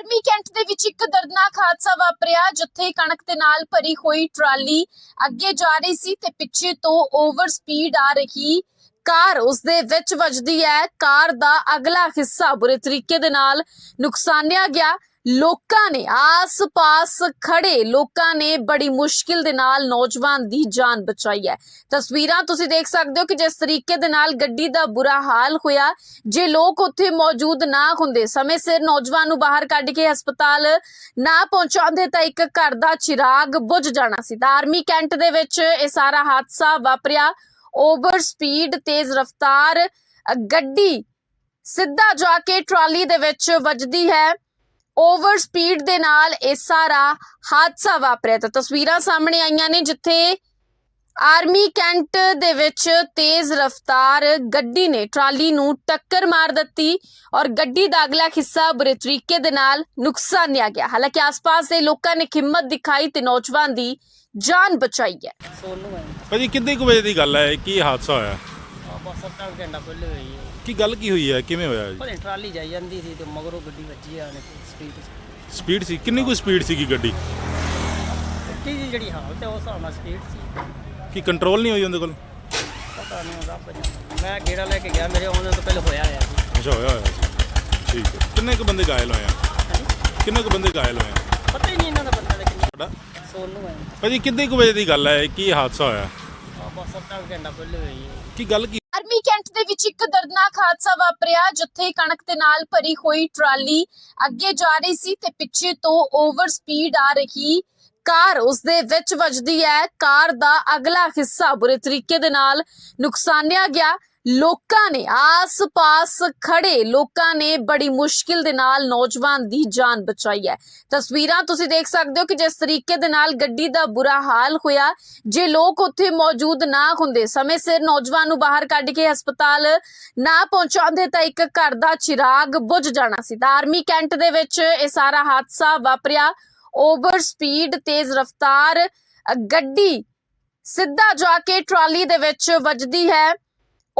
Army cantt ਦੇ ਵਿੱਚ ਇੱਕ ਦਰਦਨਾਕ ਹਾਦਸਾ ਵਾਪਰਿਆ, ਜਿੱਥੇ ਕਣਕ ਦੇ ਨਾਲ ਭਰੀ ਹੋਈ ਟਰਾਲੀ ਅੱਗੇ ਜਾ ਰਹੀ ਸੀ ਤੇ ਪਿੱਛੇ ਤੋਂ ਓਵਰ ਸਪੀਡ ਆ ਰਹੀ ਕਾਰ ਉਸ ਦੇ ਵਿੱਚ ਵੱਜਦੀ ਹੈ। ਕਾਰ ਦਾ ਅਗਲਾ ਹਿੱਸਾ ਬੁਰੇ ਤਰੀਕੇ ਦੇ ਨਾਲ ਨੁਕਸਾਨਿਆ ਗਿਆ। ਲੋਕਾਂ ਨੇ, ਆਸ-ਪਾਸ ਖੜੇ ਲੋਕਾਂ ਨੇ ਬੜੀ ਮੁਸ਼ਕਿਲ ਦੇ ਨਾਲ ਨੌਜਵਾਨ ਦੀ ਜਾਨ ਬਚਾਈ ਹੈ। ਤਸਵੀਰਾਂ ਤੁਸੀਂ ਦੇਖ ਸਕਦੇ ਹੋ ਕਿ ਜਿਸ ਤਰੀਕੇ ਦੇ ਨਾਲ ਗੱਡੀ ਦਾ ਬੁਰਾ ਹਾਲ ਹੋਇਆ, ਜੇ ਲੋਕ ਉੱਥੇ ਮੌਜੂਦ ਨਾ ਹੁੰਦੇ, ਸਮੇਂ ਸਿਰ ਨੌਜਵਾਨ ਨੂੰ ਬਾਹਰ ਕੱਢ ਕੇ ਹਸਪਤਾਲ ਨਾ ਪਹੁੰਚਾਉਂਦੇ ਤਾਂ ਇੱਕ ਘਰ ਦਾ ਚਿਰਾਗ ਬੁਝ ਜਾਣਾ ਸੀ। ਤਾਂ ਆਰਮੀ ਕੈਂਟ ਦੇ ਵਿੱਚ ਇਹ ਸਾਰਾ ਹਾਦਸਾ ਵਾਪਰਿਆ। ਓਵਰ ਸਪੀਡ, ਤੇਜ਼ ਰਫ਼ਤਾਰ ਗੱਡੀ ਸਿੱਧਾ ਜਾ ਕੇ ਟਰਾਲੀ ਦੇ ਵਿੱਚ ਵੱਜਦੀ ਹੈ। ਓਵਰ ਸਪੀਡ ਦੇ ਨਾਲ ਇਹ ਸਾਰਾ ਹਾਦਸਾ ਵਾਪਰਿਆ ਤਾਂ ਤਸਵੀਰਾਂ ਸਾਹਮਣੇ ਆਈਆਂ ਨੇ ਜਿੱਥੇ ਆਰਮੀ ਕੈਂਟ ਦੇ ਵਿੱਚ ਤੇਜ਼ ਰਫ਼ਤਾਰ ਗੱਡੀ ਨੇ ਟਰਾਲੀ ਨੂੰ ਟੱਕਰ ਮਾਰ ਦਿੱਤੀ ਔਰ ਗੱਡੀ ਦਾ ਅਗਲਾ ਹਿੱਸਾ ਬੁਰੇ ਤਰੀਕੇ ਦੇ ਨਾਲ ਨੁਕਸਾਨਿਆ ਗਿਆ। ਹਾਲਾਂਕਿ ਆਸ-ਪਾਸ ਦੇ ਲੋਕਾਂ ਨੇ ਹਿੰਮਤ ਦਿਖਾਈ ਤੇ ਨੌਜਵਾਨ ਦੀ ਜਾਨ ਬਚਾਈ ਹੈ। ਸੋਨੂੰ ਹੈ। ਭਾਜੀ ਕਿੰਨੇ ਕੁ ਵਜੇ ਦੀ ਗੱਲ ਹੈ? ਕੀ ਹਾਦਸਾ ਹੋਇਆ? ਘੰਟਾ ਪਹਿਲੇ ਹੋਈ ਹੈ ਕੀ ਗੱਲ ਕੀ ਹੋਈ ਹੈ? ਕਿਵੇਂ ਹੋਇਆ ਜੀ? ਪਰ ਟਰਾਲੀ ਜਾਈ ਜਾਂਦੀ ਸੀ ਤੇ ਮਗਰੋਂ ਗੱਡੀ ਵੱਜੀ ਆ ਨੇ ਸਪੀਡ ਸਪੀਡ ਸੀ? ਕਿੰਨੀ ਕੁ ਸਪੀਡ ਸੀਗੀ ਗੱਡੀ? ਗੱਡੀ ਦੀ ਜਿਹੜੀ ਹਾਲਤ ਹੈ ਉਸ ਹਿਸਾਬ ਨਾਲ ਸਪੀਡ ਸੀ। ਕੀ ਕੰਟਰੋਲ ਨਹੀਂ ਹੋਈ ਉਹਦੇ ਕੋਲ? ਪਤਾ ਨਹੀਂ ਰੱਬ ਜਾਣਦਾ ਮੈਂ ਗੇੜਾ ਲੈ ਕੇ ਗਿਆ ਮੇਰੇ ਆਉਣ ਤੋਂ ਪਹਿਲੇ ਹੋਇਆ ਆ ਸੀ। ਅੱਛਾ ਹੋਇਆ ਹੋਇਆ ਸੀ। ਠੀਕ ਹੈ। ਕਿੰਨੇ ਕੁ ਬੰਦੇ ਘਾਇਲ ਹੋਏ ਆ? ਕਿੰਨੇ ਕੁ ਬੰਦੇ ਘਾਇਲ ਹੋਏ ਆ? ਪਤਾ ਹੀ ਨਹੀਂ ਇਹਨਾਂ ਦਾ ਬੰਦਾ ਲੇਕਿਨ ਤੁਹਾਡਾ? ਸੋਨੂੰ ਹੈ। ਭਾਜੀ ਕਿੰਨੇ ਕੁ ਵਜੇ ਦੀ ਗੱਲ ਹੈ? ਕੀ ਹਾਦਸਾ ਹੋਇਆ? ਆ ਬਸ ਅੱਧਾ ਕੁ ਘੰਟਾ ਪਹਿਲੇ ਹੋਈ ਹੈ ਕੀ ਗੱਲ ਕੀ ਕੈਂਟ ਦੇ ਵਿੱਚ ਇੱਕ ਦਰਦਨਾਕ ਹਾਦਸਾ ਵਾਪਰਿਆ, ਜਿੱਥੇ ਕਣਕ ਦੇ ਨਾਲ ਭਰੀ ਹੋਈ ਟਰਾਲੀ ਅੱਗੇ ਜਾ ਰਹੀ ਸੀ ਤੇ ਪਿੱਛੇ ਤੋਂ ਓਵਰ ਸਪੀਡ ਆ ਰਹੀ ਕਾਰ ਉਸ ਦੇ ਵਿੱਚ ਵੱਜਦੀ ਹੈ। ਕਾਰ ਦਾ ਅਗਲਾ ਹਿੱਸਾ ਬੁਰੇ ਤਰੀਕੇ ਦੇ ਨਾਲ ਨੁਕਸਾਨਿਆ ਗਿਆ। ਲੋਕਾਂ ਨੇ, ਆਸ-ਪਾਸ ਖੜੇ ਲੋਕਾਂ ਨੇ ਬੜੀ ਮੁਸ਼ਕਿਲ ਦੇ ਨਾਲ ਨੌਜਵਾਨ ਦੀ ਜਾਨ ਬਚਾਈ ਹੈ। ਤਸਵੀਰਾਂ ਤੁਸੀਂ ਦੇਖ ਸਕਦੇ ਹੋ ਕਿ ਜਿਸ ਤਰੀਕੇ ਦੇ ਨਾਲ ਗੱਡੀ ਦਾ ਬੁਰਾ ਹਾਲ ਹੋਇਆ, ਜੇ ਲੋਕ ਉੱਥੇ ਮੌਜੂਦ ਨਾ ਹੁੰਦੇ, ਸਮੇਂ ਸਿਰ ਨੌਜਵਾਨ ਨੂੰ ਬਾਹਰ ਕੱਢ ਕੇ ਹਸਪਤਾਲ ਨਾ ਪਹੁੰਚਾਉਂਦੇ ਤਾਂ ਇੱਕ ਘਰ ਦਾ ਚਿਰਾਗ ਬੁਝ ਜਾਣਾ ਸੀ। ਤਾਂ ਆਰਮੀ ਕੈਂਟ ਦੇ ਵਿੱਚ ਇਹ ਸਾਰਾ ਹਾਦਸਾ ਵਾਪਰਿਆ। ਓਵਰ ਸਪੀਡ, ਤੇਜ਼ ਰਫ਼ਤਾਰ ਗੱਡੀ ਸਿੱਧਾ ਜਾ ਕੇ ਟਰਾਲੀ ਦੇ ਵਿੱਚ ਵੱਜਦੀ ਹੈ।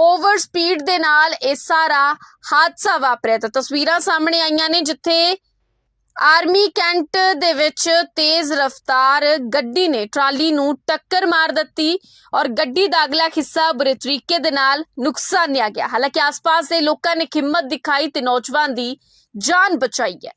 ਓਵਰ ਸਪੀਡ ਦੇ ਨਾਲ ਇਹ ਸਾਰਾ ਹਾਦਸਾ ਵਾਪਰਿਆ ਤਾਂ ਤਸਵੀਰਾਂ ਸਾਹਮਣੇ ਆਈਆਂ ਨੇ ਜਿੱਥੇ ਆਰਮੀ ਕੈਂਟ ਦੇ ਵਿੱਚ ਤੇਜ਼ ਰਫ਼ਤਾਰ ਗੱਡੀ ਨੇ ਟਰਾਲੀ ਨੂੰ ਟੱਕਰ ਮਾਰ ਦਿੱਤੀ ਔਰ ਗੱਡੀ ਦਾ ਅਗਲਾ ਹਿੱਸਾ ਬੁਰੇ ਤਰੀਕੇ ਦੇ ਨਾਲ ਨੁਕਸਾਨਿਆ ਗਿਆ। ਹਾਲਾਂਕਿ ਆਸ-ਪਾਸ ਦੇ ਲੋਕਾਂ ਨੇ ਹਿੰਮਤ ਦਿਖਾਈ ਤੇ ਨੌਜਵਾਨ ਦੀ ਜਾਨ ਬਚਾਈ ਹੈ।